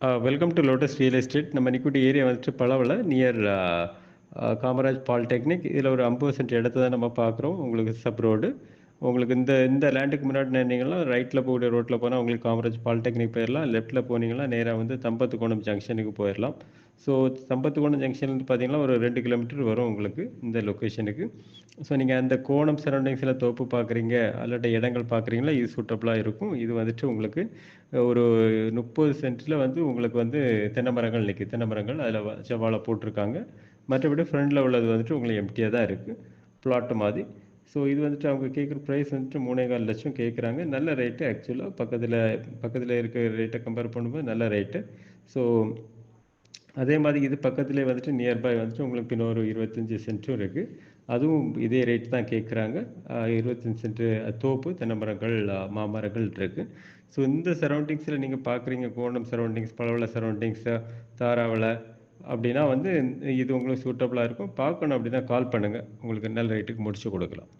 Welcome to Lotus Real Estate நம்ம நிக்குட்டி area வந்துட்டு பழவில் near uh, uh, Kamaraj polytechnic. இதில் ஒரு ஐம்பது சென்ட் இடத்த தான் நம்ம பார்க்குறோம். உங்களுக்கு சப் ரோடு உங்களுக்கு இந்த இந்த லேண்டுக்கு முன்னாடி நின்னீங்கன்னா ரைட்டில் போகக்கூடிய ரோட்டில் போனால் உங்களுக்கு காமராஜ் பாலிடெக்னிக் போயிடலாம் லெஃப்ட்டில் போனீங்கன்னா நேராக வந்து தம்பத்துக்கோணம் ஜங்ஷனுக்கு போயிடலாம் ஸோ தம்பத்துக்கோணம் ஜங்ஷன்லேருந்து பார்த்தீங்கன்னா ஒரு ரெண்டு கிலோமீட்டர் வரும் உங்களுக்கு இந்த லொக்கேஷனுக்கு ஸோ நீங்கள் அந்த கோணம் சரௌண்டிங்ஸில் தோப்பு பார்க்குறீங்க அல்லாட்ட இடங்கள் பார்க்குறீங்களா இது சூட்டபுளாக இருக்கும். இது வந்துட்டு உங்களுக்கு ஒரு முப்பது சென்ட்டில் வந்து உங்களுக்கு வந்து தென்னை மரங்கள் நிற்குது தென்னை மரங்கள் அதில் செவ்வாழை போட்டிருக்காங்க. மற்றபடி ஃப்ரண்டில் உள்ளது வந்துட்டு உங்களுக்கு எம்டியாக தான் இருக்குது பிளாட்டு மாதிரி. ஸோ இது வந்துட்டு அவங்க கேட்குற ப்ரைஸ் வந்துட்டு மூணே கால் லட்சம் கேட்குறாங்க நல்ல ரேட்டு ஆக்சுவலாக பக்கத்தில் பக்கத்தில் இருக்கிற ரேட்டை கம்பேர் பண்ணும்போது நல்ல ரேட்டு ஸோ அதே மாதிரி இது பக்கத்துலேயே வந்துட்டு நியர்பை வந்துட்டு உங்களுக்கு இன்னொரு இருபத்தஞ்சி சென்ட்டும் இருக்குது அதுவும் இதே ரேட் தான் கேட்குறாங்க இருபத்தஞ்சி சென்ட்டு தோப்பு தென்னை மரங்கள் மாமரங்கள் இருக்குது ஸோ இந்த சரௌண்டிங்ஸில் நீங்கள் பார்க்குறீங்க கோணம் சரௌண்டிங்ஸ் பழவள சரௌண்டிங்ஸு தாராவளை அப்படின்னா வந்து இது உங்களுக்கு சூட்டபுளாக இருக்கும். பார்க்கணும் அப்படின்னா கால் பண்ணுங்கள் உங்களுக்கு நல்ல ரேட்டுக்கு முடிச்சு கொடுக்கலாம்.